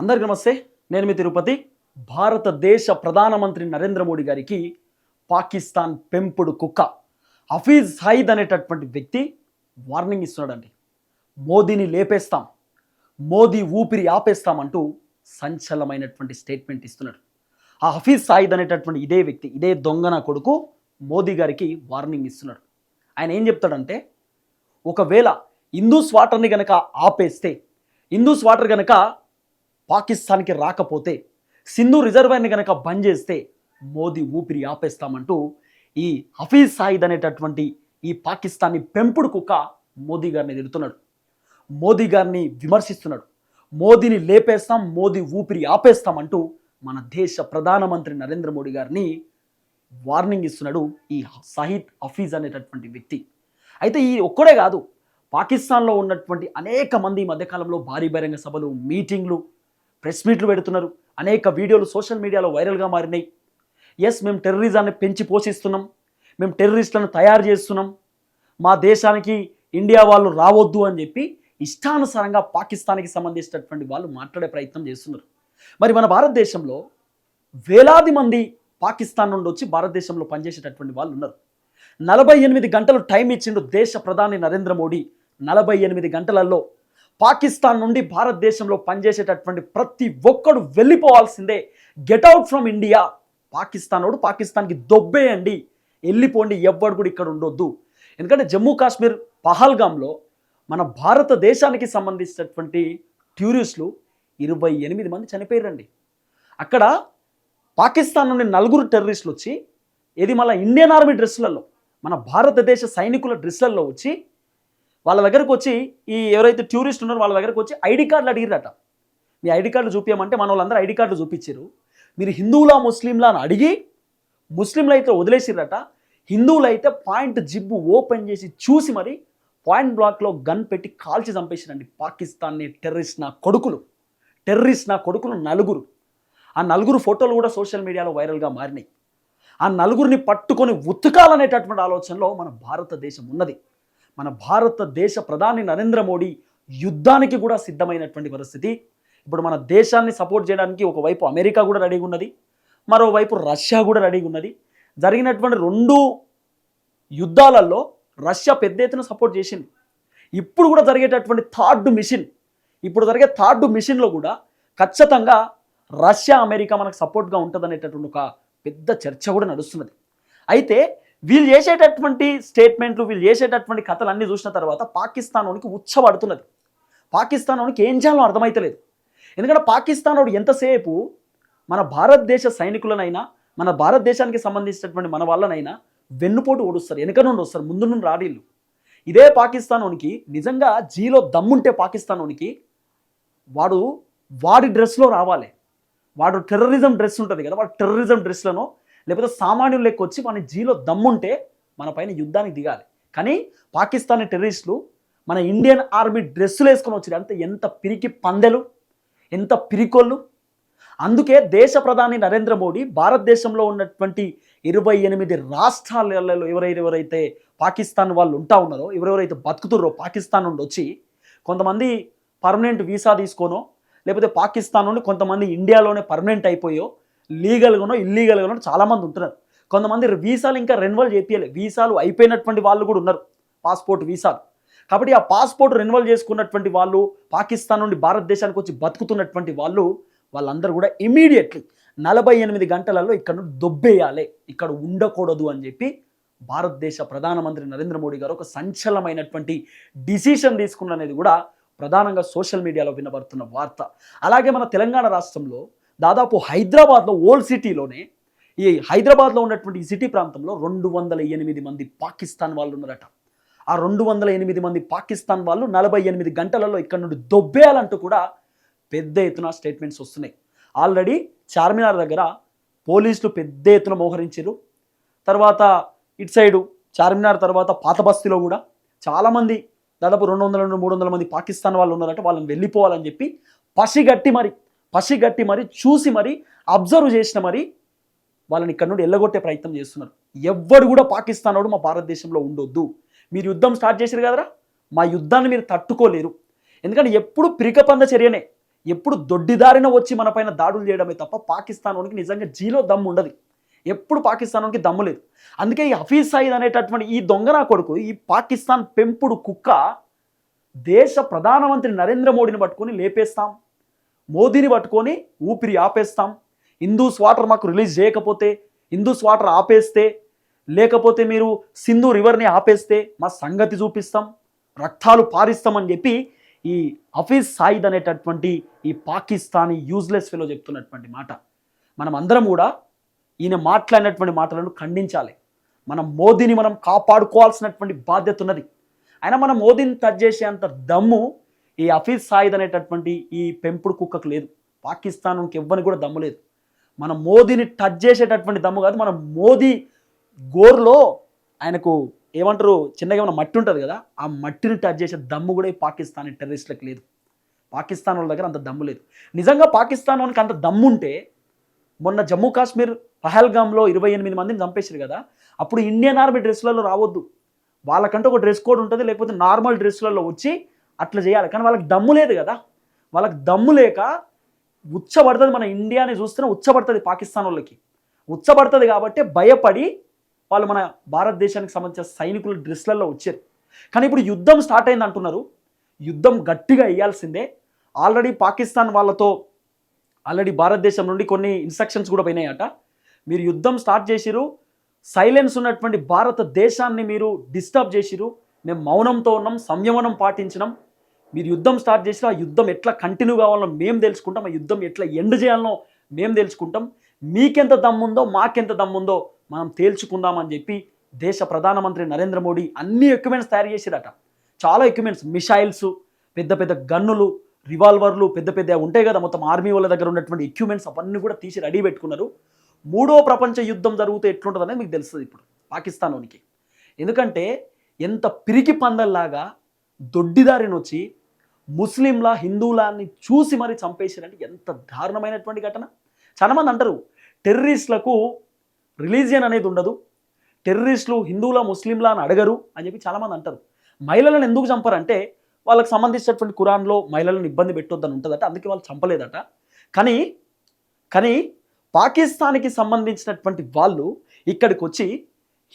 అందరికీ నమస్తే. నేను మీ తిరుపతి. భారతదేశ ప్రధానమంత్రి నరేంద్ర మోడీ గారికి పాకిస్తాన్ పెంపుడు కుక్క హఫీజ్ సయీద్ అనేటటువంటి వ్యక్తి వార్నింగ్ ఇస్తున్నాడండి. మోదీని లేపేస్తాం. మోదీ ఊపిరి ఆపేస్తామంటూ సంచలనమైనటువంటి స్టేట్మెంట్ ఇస్తున్నాడు. ఆ హఫీజ్ సాయిద్ అనేటటువంటి ఇదే వ్యక్తి ఇదే దొంగన కొడుకు మోదీ గారికి వార్నింగ్ ఇస్తున్నాడు. ఆయన ఏం చెప్తాడంటే ఒకవేళ హిందూ వాటర్ని గనక ఆపేస్తే హిందూ వాటర్ గనక పాకిస్తాన్కి రాకపోతే సింధు రిజర్వాయర్ని కనుక బంద్ చేస్తే మోదీ ఊపిరి ఆపేస్తామంటూ ఈ హఫీజ్ సాయిద్ అనేటటువంటి ఈ పాకిస్తాన్ని పెంపుడు కుక్క మోదీ గారిని తిడుతున్నాడు. మోదీ గారిని విమర్శిస్తున్నాడు. మోదీని లేపేస్తాం మోదీ ఊపిరి ఆపేస్తామంటూ మన దేశ ప్రధానమంత్రి నరేంద్ర మోడీ గారిని వార్నింగ్ ఇస్తున్నాడు ఈ సహీద్ హఫీజ్ అనేటటువంటి వ్యక్తి. అయితే ఈ ఒక్కడే కాదు పాకిస్తాన్లో ఉన్నటువంటి అనేక మంది ఈ మధ్యకాలంలో భారీ బహిరంగ సభలు మీటింగ్లు ప్రెస్ మీట్లు పెడుతున్నారు. అనేక వీడియోలు సోషల్ మీడియాలో వైరల్గా మారినాయి. ఎస్ మేము టెర్రరిజాన్ని పెంచి పోషిస్తున్నాం. మేము టెర్రరిస్టులను తయారు చేస్తున్నాం. మా దేశానికి ఇండియా వాళ్ళు రావద్దు అని చెప్పి ఇష్టానుసారంగా పాకిస్తాన్కి సంబంధించినటువంటి వాళ్ళు మాట్లాడే ప్రయత్నం చేస్తున్నారు. మరి మన భారతదేశంలో వేలాది మంది పాకిస్తాన్ నుండి వచ్చి భారతదేశంలో పనిచేసేటటువంటి వాళ్ళు ఉన్నారు. నలభై ఎనిమిది గంటలు టైం ఇచ్చిండు దేశ ప్రధాని నరేంద్ర మోడీ. నలభై ఎనిమిది గంటలలో పాకిస్తాన్ నుండి భారతదేశంలో పనిచేసేటటువంటి ప్రతి ఒక్కడు వెళ్ళిపోవాల్సిందే. Get out from India Pakistan వాడు పాకిస్తాన్కి దొబ్బేయండి. వెళ్ళిపోండి ఎవ్వడు కూడా ఇక్కడ ఉండొద్దు. ఎందుకంటే జమ్మూ కాశ్మీర్ పహల్గామ్లో మన భారతదేశానికి సంబంధించినటువంటి టూరిస్టులు ఇరవై ఎనిమిది మంది చనిపోయారండి అక్కడ పాకిస్తాన్ నుండి నలుగురు టెర్రరిస్టులు వచ్చి ఇది మళ్ళీ ఇండియన్ ఆర్మీ డ్రెస్సులలో మన భారతదేశ సైనికుల డ్రెస్సులలో వచ్చి వాళ్ళ దగ్గరకు వచ్చి ఈ ఎవరైతే టూరిస్ట్ ఉన్నారో వాళ్ళ దగ్గరకు వచ్చి ఐడి కార్డులు అడిగిరట మీ ఐడి కార్డులు చూపించమంటే మన వాళ్ళందరూ ఐడి కార్డులు చూపించారు మీరు హిందువులా ముస్లింలా అని అడిగి ముస్లింలు అయితే వదిలేసిరట హిందువులు అయితే పాయింట్ జిబ్బు ఓపెన్ చేసి చూసి మరి పాయింట్ బ్లాక్లో గన్ పెట్టి కాల్చి చంపేసిరండి పాకిస్తాన్ని టెర్రరిస్ట్ నా కొడుకులు. టెర్రరిస్ట్ నా కొడుకులు నలుగురు. ఆ నలుగురు ఫోటోలు కూడా సోషల్ మీడియాలో వైరల్గా మారినాయి. ఆ నలుగురిని పట్టుకొని ఉతకాలనేటటువంటి ఆలోచనలో మన భారతదేశం ఉన్నది. మన భారతదేశ ప్రధాని నరేంద్ర మోడీ యుద్ధానికి కూడా సిద్ధమైనటువంటి పరిస్థితి. ఇప్పుడు మన దేశాన్ని సపోర్ట్ చేయడానికి ఒకవైపు అమెరికా కూడా రెడీగా ఉన్నది మరోవైపు రష్యా కూడా రెడీగా ఉన్నది. జరిగినటువంటి రెండు యుద్ధాలలో రష్యా పెద్ద ఎత్తున సపోర్ట్ చేసింది. ఇప్పుడు కూడా జరిగేటటువంటి థర్డ్ మిషన్ ఇప్పుడు జరిగే థర్డ్ మిషన్లో కూడా ఖచ్చితంగా రష్యా అమెరికా మనకు సపోర్ట్గా ఉంటుంది అనేటటువంటి ఒక పెద్ద చర్చ కూడా నడుస్తున్నది. అయితే వీళ్ళు చేసేటటువంటి స్టేట్మెంట్లు వీళ్ళు చేసేటటువంటి కథలు అన్నీ చూసిన తర్వాత పాకిస్తాన్లోనికి ఉచ్చబడుతున్నది పాకిస్తాన్లోనికి ఏం చేయాలో అర్థమైతలేదు. ఎందుకంటే పాకిస్తాన్ వాడు ఎంతసేపు మన భారతదేశ సైనికులనైనా మన భారతదేశానికి సంబంధించినటువంటి మన వాళ్ళనైనా వెన్నుపోటు ఓడుస్తారు వెనక నుండి వస్తారు ముందు నుండి రాడీళ్ళు ఇదే పాకిస్తాన్లోనికి నిజంగా జీలో దమ్ముంటే పాకిస్తాన్లోనికి వాడు వాడి డ్రెస్లో రావాలి. వాడు టెర్రరిజం డ్రెస్ ఉంటుంది కదా వాడు టెర్రరిజం డ్రెస్లను లేకపోతే సామాన్యులు లెక్క వచ్చి మన జీలో దమ్ముంటే మన పైన యుద్ధానికి దిగాలి. కానీ పాకిస్తానీ టెర్రరిస్టులు మన ఇండియన్ ఆర్మీ డ్రెస్సులు వేసుకొని వచ్చారు. అంత ఎంత పిరికి పందెలు ఎంత పిరికోళ్ళు అందుకే దేశ ప్రధాని నరేంద్ర మోడీ భారతదేశంలో ఉన్నటువంటి ఇరవై ఎనిమిది రాష్ట్రాలలో ఎవరెవరైతే పాకిస్తాన్ వాళ్ళు ఉంటా ఉన్నారో ఎవరెవరైతే బతుకుతుర్రో పాకిస్తాన్ నుండి వచ్చి కొంతమంది పర్మనెంట్ వీసా తీసుకోనో లేకపోతే పాకిస్తాన్ నుండి కొంతమంది ఇండియాలోనే పర్మనెంట్ అయిపోయో లీగల్గానో ఇల్లీగల్గానో చాలామంది ఉంటున్నారు. కొంతమంది వీసాలు ఇంకా రెన్యువల్ చేపియలే వీసాలు అయిపోయినటువంటి వాళ్ళు కూడా ఉన్నారు. పాస్పోర్ట్ వీసాలు. కాబట్టి ఆ పాస్పోర్ట్ రెన్యువల్ చేసుకున్నటువంటి వాళ్ళు పాకిస్తాన్ నుండి భారతదేశానికి వచ్చి బతుకుతున్నటువంటి వాళ్ళు వాళ్ళందరూ కూడా ఇమీడియట్లీ నలభై ఎనిమిది గంటలలో ఇక్కడ నుండి దొబ్బేయాలి. ఇక్కడ ఉండకూడదు అని చెప్పి భారతదేశ ప్రధానమంత్రి నరేంద్ర మోడీ గారు ఒక సంచలనమైనటువంటి డిసిషన్ తీసుకున్న అనేది కూడా ప్రధానంగా సోషల్ మీడియాలో వినబడుతున్న వార్త. అలాగే మన తెలంగాణ రాష్ట్రంలో దాదాపు హైదరాబాద్లో ఓల్డ్ సిటీలోనే ఈ హైదరాబాద్లో ఉన్నటువంటి ఈ సిటీ ప్రాంతంలో రెండు వందల ఎనిమిది మంది పాకిస్తాన్ వాళ్ళు ఉన్నారట. ఆ రెండు వందల ఎనిమిది మంది పాకిస్తాన్ వాళ్ళు నలభై ఎనిమిది గంటలలో ఇక్కడ నుండి దొబ్బేయాలంటూ కూడా పెద్ద ఎత్తున స్టేట్మెంట్స్ వస్తున్నాయి. ఆల్రెడీ చార్మినార్ దగ్గర పోలీసులు పెద్ద ఎత్తున మోహరించారు. తర్వాత ఇటు సైడు చార్మినార్ తర్వాత పాత బస్తీలో కూడా చాలామంది దాదాపు రెండు వందల నుండి మూడు వందల మంది పాకిస్తాన్ వాళ్ళు ఉన్నారట. వాళ్ళని వెళ్ళిపోవాలని చెప్పి పసిగట్టి మరి పసిగట్టి మరి చూసి మరి అబ్జర్వ్ చేసిన మరి వాళ్ళని ఇక్కడ నుండి ఎల్లగొట్టే ప్రయత్నం చేస్తున్నారు. ఎవ్వరు కూడా పాకిస్తాన్ వాడు మా భారతదేశంలో ఉండొద్దు. మీరు యుద్ధం స్టార్ట్ చేశారు కదరా? మా యుద్ధాన్ని మీరు తట్టుకోలేరు. ఎందుకంటే ఎప్పుడు పిరికపంద చర్యనే ఎప్పుడు దొడ్డిదారిన వచ్చి మన పైన దాడులు చేయడమే తప్ప పాకిస్తాన్ నిజంగా జీలో దమ్ము ఉండదు. ఎప్పుడు పాకిస్తాన్కి దమ్ము లేదు. అందుకే ఈ హఫీజ్ సయీద్ అనేటటువంటి ఈ దొంగనా కొడుకు ఈ పాకిస్తాన్ పెంపుడు కుక్క దేశ ప్రధానమంత్రి నరేంద్ర మోడీని పట్టుకొని లేపేస్తాం. మోదీని పట్టుకొని ఊపిరి ఆపేస్తాం. హిందూస్ వాటర్ మాకు రిలీజ్ చేయకపోతే హిందూస్ వాటర్ ఆపేస్తే లేకపోతే మీరు సింధు రివర్ని ఆపేస్తే మా సంగతి చూపిస్తాం. రక్తాలు పారిస్తామని చెప్పి ఈ హఫీజ్ సాయిద్ అనేటటువంటి ఈ పాకిస్తానీ యూజ్లెస్ ఫెలో చెప్తున్నటువంటి మాట. మనం అందరం కూడా ఈయన మాట్లాడినటువంటి మాటలను ఖండించాలి. మనం మోదీని మనం కాపాడుకోవాల్సినటువంటి బాధ్యత ఉన్నది. అయినా మనం మోదీని టచ్ చేసేంత దమ్ము ఈ హఫీజ్ సాయిద్ అనేటటువంటి ఈ పెంపుడు కుక్కకు లేదు. పాకిస్తాన్కి ఇవ్వని కూడా దమ్ము లేదు. మన మోదీని టచ్ చేసేటటువంటి దమ్ము కాదు. మన మోదీ గోర్లో ఆయనకు ఏమంటారు? చిన్నగా ఏమైనా మట్టి ఉంటుంది కదా ఆ మట్టిని టచ్ చేసే దమ్ము కూడా ఈ పాకిస్తాన్ టెర్రరిస్టులకు లేదు. పాకిస్తాన్ వాళ్ళ దగ్గర అంత దమ్ము లేదు. నిజంగా పాకిస్తాన్ వాళ్ళకి అంత దమ్ము ఉంటే మొన్న జమ్మూ కాశ్మీర్ పహల్గామ్లో ఇరవై ఎనిమిది మందిని చంపేశారు కదా అప్పుడు ఇండియన్ ఆర్మీ డ్రెస్లలో రావద్దు. వాళ్ళకంటే ఒక డ్రెస్ కోడ్ ఉంటుంది లేకపోతే నార్మల్ డ్రెస్సులలో వచ్చి అట్లా చేయాలి. కానీ వాళ్ళకి దమ్ము లేదు కదా. వాళ్ళకి దమ్ము లేక ఉచ్చబడుతుంది మన ఇండియాని చూస్తేనే ఉచ్చబడుతుంది పాకిస్తాన్ వాళ్ళకి. ఉచ్చబడుతుంది కాబట్టి భయపడి వాళ్ళు మన భారతదేశానికి సంబంధించిన సైనికులు డ్రెస్లలో వచ్చారు. కానీ ఇప్పుడు యుద్ధం స్టార్ట్ అయింది అంటున్నారు. యుద్ధం గట్టిగా వేయాల్సిందే. ఆల్రెడీ పాకిస్తాన్ వాళ్ళతో ఆల్రెడీ భారతదేశం నుండి కొన్ని ఇన్స్ట్రక్షన్స్ కూడా పోయినాయట. మీరు యుద్ధం స్టార్ట్ చేసిరు. సైలెన్స్ ఉన్నటువంటి భారతదేశాన్ని మీరు డిస్టర్బ్ చేసిరు. మేము మౌనంతో ఉన్నాం సంయమనం పాటించినాం. మీరు యుద్ధం స్టార్ట్ చేసినా ఆ యుద్ధం ఎట్లా కంటిన్యూ కావాలో మేము తెలుసుకుంటాం ఆ యుద్ధం ఎట్లా ఎండ్ చేయాలనో మేము తెలుసుకుంటాం. మీకెంత దమ్ముందో మాకెంత దమ్ముందో మనం తేల్చుకుందామని చెప్పి దేశ ప్రధానమంత్రి నరేంద్ర మోడీ అన్ని ఎక్విప్మెంట్స్ తయారు చేసిరట. చాలా ఎక్విప్మెంట్స్ మిసైల్స్ పెద్ద పెద్ద గన్నులు రివాల్వర్లు పెద్ద పెద్ద ఉంటాయి కదా మొత్తం ఆర్మీ వాళ్ళ దగ్గర ఉన్నటువంటి ఎక్విప్మెంట్స్ అవన్నీ కూడా తీసి రెడీ పెట్టుకున్నారు. మూడో ప్రపంచ యుద్ధం జరిగితే ఎట్లుంటుంది అనేది మీకు తెలుస్తుంది ఇప్పుడు పాకిస్తాన్లోనికి ఎందుకంటే ఎంత పిరికి పందల్లాగా దొడ్డిదారిని వచ్చి ముస్లింల హిందువులని చూసి మరి చంపేశారంటే ఎంత దారుణమైనటువంటి ఘటన. చాలామంది అంటారు టెర్రరిస్టులకు రిలీజియన్ అనేది ఉండదు. టెర్రరిస్టులు హిందువుల ముస్లింల అని అడగరు అని చెప్పి చాలామంది అంటారు. మహిళలను ఎందుకు చంపారంటే వాళ్ళకి సంబంధించినటువంటి కురాన్లో మహిళలను ఇబ్బంది పెట్టొద్దని ఉంటుందట అందుకే వాళ్ళు చంపలేదట. కానీ కానీ పాకిస్తాన్కి సంబంధించినటువంటి వాళ్ళు ఇక్కడికి వచ్చి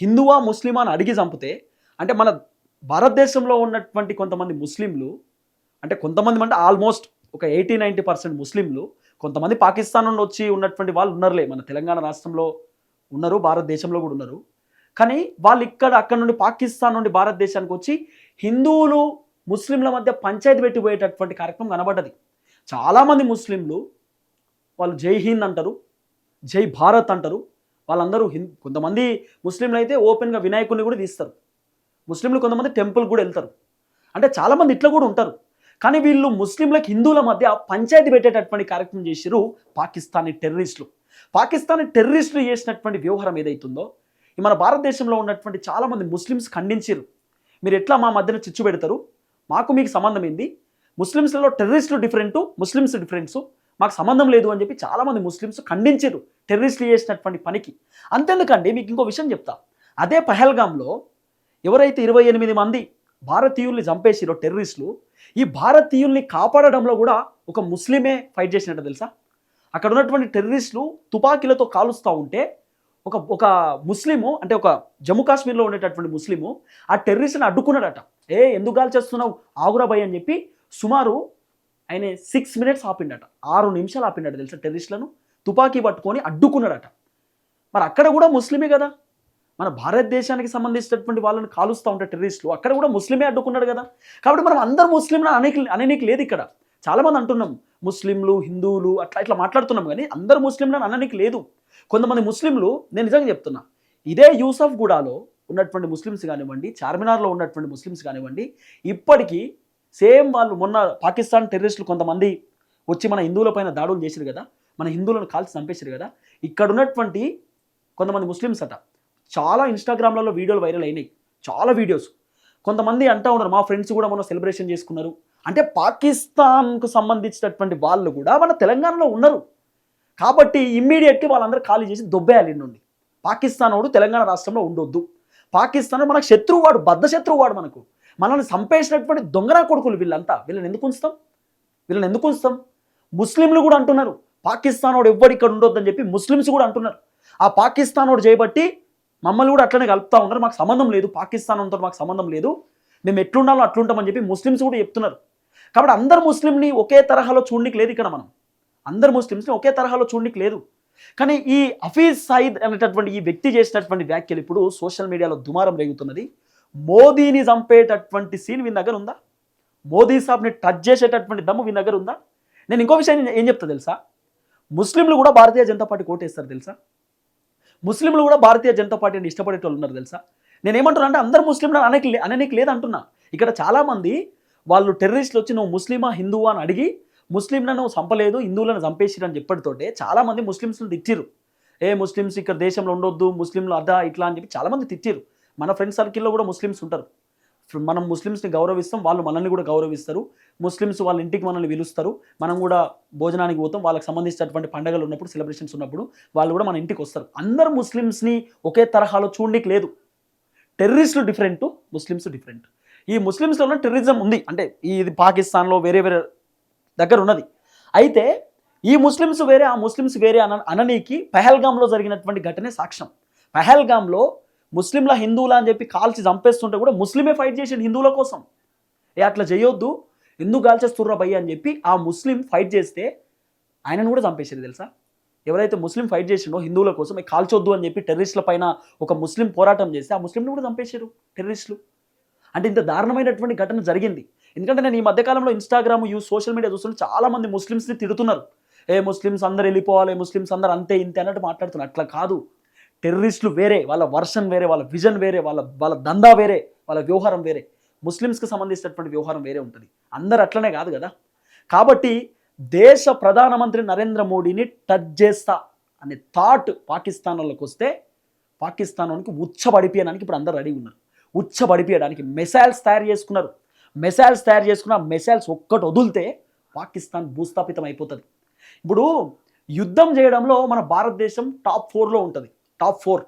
హిందువా ముస్లిమా అని అడిగి చంపితే అంటే మన భారతదేశంలో ఉన్నటువంటి కొంతమంది ముస్లింలు అంటే కొంతమంది అంటే ఆల్మోస్ట్ ఒక ఎయిటీ నైంటీ పర్సెంట్ ముస్లింలు కొంతమంది పాకిస్తాన్ నుండి వచ్చి ఉన్నటువంటి వాళ్ళు ఉన్నారులే. మన తెలంగాణ రాష్ట్రంలో ఉన్నారు భారతదేశంలో కూడా ఉన్నారు. కానీ వాళ్ళు ఇక్కడ అక్కడ నుండి పాకిస్తాన్ నుండి భారతదేశానికి వచ్చి హిందువులు ముస్లింల మధ్య పంచాయతీ పెట్టిపోయేటటువంటి కార్యక్రమం కనబడ్డది. చాలామంది ముస్లింలు వాళ్ళు జై హింద్ అంటారు జై భారత్ అంటారు. వాళ్ళందరూ హింద్ కొంతమంది ముస్లింలు అయితే ఓపెన్గా వినాయకుడిని కూడా తీస్తారు. ముస్లింలు కొంతమంది టెంపుల్ కూడా వెళ్తారు. అంటే చాలామంది ఇట్లా కూడా ఉంటారు. కానీ వీళ్ళు ముస్లింలకు హిందువుల మధ్య పంచాయతీ పెట్టేటటువంటి కార్యక్రమం చేశారు పాకిస్తానీ టెర్రరిస్టులు. పాకిస్తానీ టెర్రరిస్టులు చేసినటువంటి వ్యవహారం ఏదైతుందో ఈ మన భారతదేశంలో ఉన్నటువంటి చాలామంది ముస్లిమ్స్ ఖండించారు మీరు ఎట్లా మా మధ్యన చిచ్చు పెడతారు? మాకు మీకు సంబంధం ఏంది? ముస్లిమ్స్లలో టెర్రరిస్టులు డిఫరెంటు ముస్లిమ్స్ డిఫరెన్సు మాకు సంబంధం లేదు అని చెప్పి చాలామంది ముస్లిమ్స్ ఖండించారు టెర్రరిస్టులు చేసినటువంటి పనికి. అంతెందుకండి మీకు ఇంకో విషయం చెప్తా. అదే పహల్గామ్లో ఎవరైతే ఇరవై ఎనిమిది మంది భారతీయుల్ని చంపేసిరో టెర్రరిస్టులు. ఈ భారతీయుల్ని కాపాడడంలో కూడా ఒక ముస్లిమే ఫైట్ చేసినట్టు తెలుసా? అక్కడ ఉన్నటువంటి టెర్రరిస్టులు తుపాకీలతో కాలుస్తూ ఉంటే ఒక ఒక ముస్లిము అంటే ఒక జమ్మూ కాశ్మీర్లో ఉండేటటువంటి ముస్లిము ఆ టెర్రరిస్ట్ని అడ్డుకున్నాడట. ఏ ఎందుకు గాలి చేస్తున్నావు? ఆగురాబాయ్ అని చెప్పి సుమారు ఆయన సిక్స్ మినిట్స్ ఆపిండట. ఆరు నిమిషాలు ఆపిండట తెలుసా టెర్రరిస్టులను? తుపాకీ పట్టుకొని అడ్డుకున్నాడట. మరి అక్కడ కూడా ముస్లిమే కదా? మన భారతదేశానికి సంబంధించినటువంటి వాళ్ళని కాలుస్తూ ఉంటారు టెర్రరిస్టులు. అక్కడ కూడా ముస్లిమే అడ్డుకున్నాడు కదా. కాబట్టి మనం అందరు ముస్లింలు అనేక అనేనికి లేదు ఇక్కడ. చాలామంది అంటున్నాం ముస్లింలు హిందువులు అట్లా ఇట్లా మాట్లాడుతున్నాం కానీ అందరు ముస్లింలను అనడానికి లేదు. కొంతమంది ముస్లింలు నేను నిజంగా చెప్తున్నా ఇదే యూసఫ్ గూడాలో ఉన్నటువంటి ముస్లిమ్స్ కానివ్వండి చార్మినార్లో ఉన్నటువంటి ముస్లిమ్స్ కానివ్వండి ఇప్పటికీ సేమ్ వాళ్ళు మొన్న పాకిస్తాన్ టెర్రరిస్టులు కొంతమంది వచ్చి మన హిందువులపైన దాడులు చేశారు కదా మన హిందువులను కాల్చి చంపేశారు కదా ఇక్కడ ఉన్నటువంటి కొంతమంది ముస్లిమ్స్ అట. చాలా ఇన్స్టాగ్రామ్లలో వీడియోలు వైరల్ అయినాయి. చాలా వీడియోస్. కొంతమంది అంటూ ఉన్నారు మా ఫ్రెండ్స్ కూడా మనం సెలబ్రేషన్ చేసుకున్నారు. అంటే పాకిస్తాన్కు సంబంధించినటువంటి వాళ్ళు కూడా మన తెలంగాణలో ఉన్నారు. కాబట్టి ఇమ్మీడియట్గా వాళ్ళందరూ ఖాళీ చేసి దొబ్బేయాలి నుండి పాకిస్తాన్ వాడు తెలంగాణ రాష్ట్రంలో ఉండొద్దు. పాకిస్తాన్ మనకు శత్రువు వాడు బద్ధ శత్రువు వాడు మనకు. మనల్ని చంపేసినటువంటి దొంగన కొడుకులు వీళ్ళంతా. వీళ్ళని ఎందుకు ఉంచుతాం? వీళ్ళని ఎందుకు ఉంచుతాం? ముస్లింలు కూడా అంటున్నారు. పాకిస్తాన్ వాడు ఎవ్వడు ఇక్కడ ఉండొద్దని చెప్పి ముస్లిమ్స్ కూడా అంటున్నారు. ఆ పాకిస్తాన్ వాడు చేయబట్టి మమ్మల్ని కూడా అట్లనే కలుపుతా ఉన్నారు. మాకు సంబంధం లేదు. పాకిస్తాన్ అంతా మాకు సంబంధం లేదు. మేము ఎట్లుండాలో అట్లుంటామని చెప్పి ముస్లిమ్స్ కూడా చెప్తున్నారు. కాబట్టి అందరు ముస్లింని ఒకే తరహాలో చూడడానికి లేదు ఇక్కడ మనం. అందరు ముస్లిమ్స్ని ఒకే తరహాలో చూడడానికి లేదు. కానీ ఈ హఫీజ్ సయీద్ అనేటటువంటి ఈ వ్యక్తి చేసినటువంటి వ్యాఖ్యలు ఇప్పుడు సోషల్ మీడియాలో దుమారం రేగుతున్నది. మోదీని చంపేటటువంటి సీన్ వీని దగ్గర ఉందా? మోదీ సాబ్ని టచ్ చేసేటటువంటి దమ్ము వీని దగ్గర ఉందా? నేను ఇంకో విషయం ఏం చెప్తా తెలుసా? ముస్లింలు కూడా భారతీయ జనతా పార్టీ కోటేస్తారు తెలుసా? ముస్లింలు కూడా భారతీయ జనతా పార్టీని ఇష్టపడేటోళ్ళు ఉన్నారు తెలుసా? నేనేమంటున్నా అంటే అందరు ముస్లింలు అనకి అననికి లేదంటున్నా. ఇక్కడ చాలామంది వాళ్ళు టెర్రరిస్టులు వచ్చి నువ్వు ముస్లిమా హిందువా అని అడిగి ముస్లింలను నువ్వు చంపలేదు హిందువులను చంపేసిరు అని చెప్పటితోటే చాలామంది ముస్లిమ్స్ని తిట్టిరు ఏ ముస్లిమ్స్ ఇక్కడ దేశంలో ఉండొద్దు ముస్లింలు అదా ఇట్లా అని చెప్పి చాలామంది తిట్టిరు మన ఫ్రెండ్ సర్కిల్లో కూడా ముస్లిమ్స్ ఉంటారు. మనం ముస్లిమ్స్ని గౌరవిస్తాం వాళ్ళు మనల్ని కూడా గౌరవిస్తారు. ముస్లిమ్స్ వాళ్ళ ఇంటికి మనల్ని పిలుస్తారు. మనం కూడా భోజనానికి పోతాం వాళ్ళకి సంబంధించినటువంటి పండుగలు ఉన్నప్పుడు సెలబ్రేషన్స్ ఉన్నప్పుడు వాళ్ళు కూడా మన ఇంటికి వస్తారు. అందరు ముస్లిమ్స్ని ఒకే తరహాలో చూడడానికి లేదు. టెర్రరిస్టులు డిఫరెంట్ ముస్లిమ్స్ డిఫరెంట్ ఈ ముస్లిమ్స్లో టెర్రరిజం ఉంది. అంటే ఇది పాకిస్తాన్లో వేరే వేరే దగ్గర ఉన్నది. అయితే ఈ ముస్లిమ్స్ వేరే ఆ ముస్లిమ్స్ వేరే అన అననీకి పెహల్గాంలో జరిగినటువంటి ఘటనే సాక్ష్యం. పెహల్గాంలో ముస్లింల హిందువుల అని చెప్పి కాల్చి చంపేస్తుంటే కూడా ముస్లిమే ఫైట్ చేసిండు హిందువుల కోసం. ఏ అట్లా చేయొద్దు. ఎందుకు కాల్చేస్తుర్రా భయ్య అని చెప్పి ఆ ముస్లిం ఫైట్ చేస్తే ఆయనను కూడా చంపేసారు తెలుసా? ఎవరైతే ముస్లిం ఫైట్ చేసిండో హిందువుల కోసం కాల్చొద్దు అని చెప్పి టెర్రరిస్టుల పైన ఒక ముస్లిం పోరాటం చేస్తే ఆ ముస్లింని కూడా చంపేశారు టెర్రరిస్టులు. అంటే ఇంత దారుణమైనటువంటి ఘటన జరిగింది. ఎందుకంటే నేను ఈ మధ్యకాలంలో ఇన్స్టాగ్రామ్ యూ సోషల్ మీడియా చూస్తుంటే చాలా మంది ముస్లిమ్స్ని తిడుతున్నారు. ఏ ముస్లిమ్స్ అందరు వెళ్ళిపోవాలి ముస్లిమ్స్ అందరు అంతే ఇంతే అన్నట్టు మాట్లాడుతున్నారు. అట్లా కాదు. టెర్రరిస్టులు వేరే వాళ్ళ వర్షన్ వేరే వాళ్ళ విజన్ వేరే వాళ్ళ వాళ్ళ దందా వేరే వాళ్ళ వ్యవహారం వేరే. ముస్లిమ్స్కి సంబంధించినటువంటి వ్యవహారం వేరే ఉంటుంది. అందరు అట్లనే కాదు కదా? కాబట్టి దేశ ప్రధానమంత్రి నరేంద్ర మోడీని టచ్ చేస్తా అనే థాట్ పాకిస్తాన్లోకి వస్తే పాకిస్తాన్లోనికి వాళ్ళకి ఉచ్చబడిపోయడానికి ఇప్పుడు అందరు రెడీ ఉన్నారు. ఉచ్చబడిపోయడానికి మెసైల్స్ తయారు చేసుకున్నారు. మెసైల్స్ తయారు చేసుకున్న మెసైల్స్ ఒక్కటి వదిలితే పాకిస్తాన్ భూస్థాపితం అయిపోతుంది. ఇప్పుడు యుద్ధం చేయడంలో మన భారతదేశం టాప్ ఫోర్లో ఉంటుంది. టాప్ ఫోర్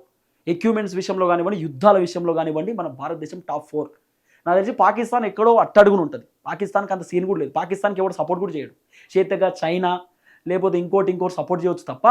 ఎక్విప్మెంట్స్ విషయంలో కానివ్వండి యుద్ధాల విషయంలో కానివ్వండి మన భారతదేశం టాప్ ఫోర్. నాకు తెలిసి పాకిస్తాన్ ఎక్కడో అట్టడుగున ఉంటుంది. పాకిస్తాన్కి అంత సీన్ కూడా లేదు. పాకిస్తాన్కి ఎవడు సపోర్ట్ కూడా చేయడు. చేతగా చైనా లేకపోతే ఇంకోటి ఇంకోటి సపోర్ట్ చేయవచ్చు తప్ప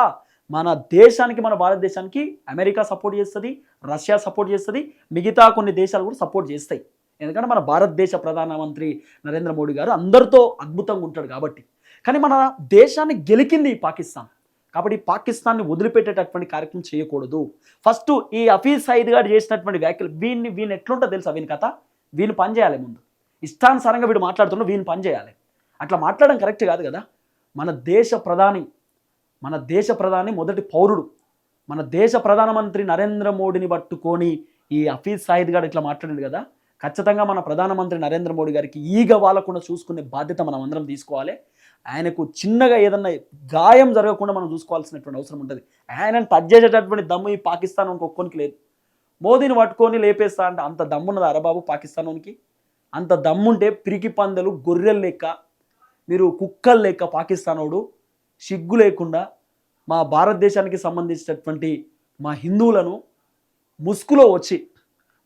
మన దేశానికి మన భారతదేశానికి అమెరికా సపోర్ట్ చేస్తుంది రష్యా సపోర్ట్ చేస్తుంది మిగతా కొన్ని దేశాలు కూడా సపోర్ట్ చేస్తాయి. ఎందుకంటే మన భారతదేశ ప్రధానమంత్రి నరేంద్ర మోడీ గారు అందరితో అద్భుతంగా ఉంటాడు కాబట్టి. కానీ మన దేశాన్ని గెలికింది పాకిస్తాన్. కాబట్టి పాకిస్తాన్ని వదిలిపెట్టేటటువంటి కార్యక్రమం చేయకూడదు. ఫస్ట్ ఈ హఫీజ్ సయీద్ గారు చేసినటువంటి వ్యాఖ్యలు వీడిని వీని ఎట్లుంటో తెలుసా వీని కథ? వీని పని చేయాలి ముందు. ఇష్టానుసారంగా వీడు మాట్లాడుతున్నా వీని పని చేయాలి. అట్లా మాట్లాడడం కరెక్ట్ కాదు కదా? మన దేశ ప్రధాని మన దేశ ప్రధాని మొదటి పౌరుడు మన దేశ ప్రధానమంత్రి నరేంద్ర మోడీని పట్టుకొని ఈ హఫీజ్ సాయిద్ గారు ఇట్లా మాట్లాడాడు కదా? ఖచ్చితంగా మన ప్రధానమంత్రి నరేంద్ర మోడీ గారికి ఈగ వాళ్ళకుండా చూసుకునే బాధ్యత మనం అందరం తీసుకోవాలి. ఆయనకు చిన్నగా ఏదన్నా గాయం జరగకుండా మనం చూసుకోవాల్సినటువంటి అవసరం ఉంటుంది. ఆయనను టచ్ చేసేటటువంటి దమ్ము ఈ పాకిస్తాన్ ఇంకొక్కరికి లేదు. మోదీని పట్టుకొని లేపేస్తా అంటే అంత దమ్మున్నది అరబాబు పాకిస్తాన్కి అంత దమ్ముంటే పిరికి పందెలు గొర్రెలు లెక్క మీరు కుక్కలు లెక్క పాకిస్తానోడు సిగ్గు లేకుండా మా భారతదేశానికి సంబంధించినటువంటి మా హిందువులను ముసుగులో వచ్చి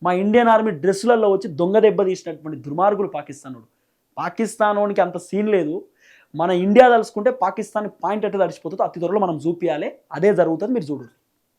మా ఇండియన్ ఆర్మీ డ్రెస్సులలో వచ్చి దొంగ దెబ్బ తీసినటువంటి దుర్మార్గులు పాకిస్తానుడు పాకిస్తానోనికి అంత సీన్ లేదు. మన ఇండియా తలుసుకుంటే పాకిస్తాన్ పాయింట్ ఎట్లా తడిచిపోతుందో. అతి త్వరలో మనం చూపించాలి అదే జరుగుతుంది. మీరు చూడండి.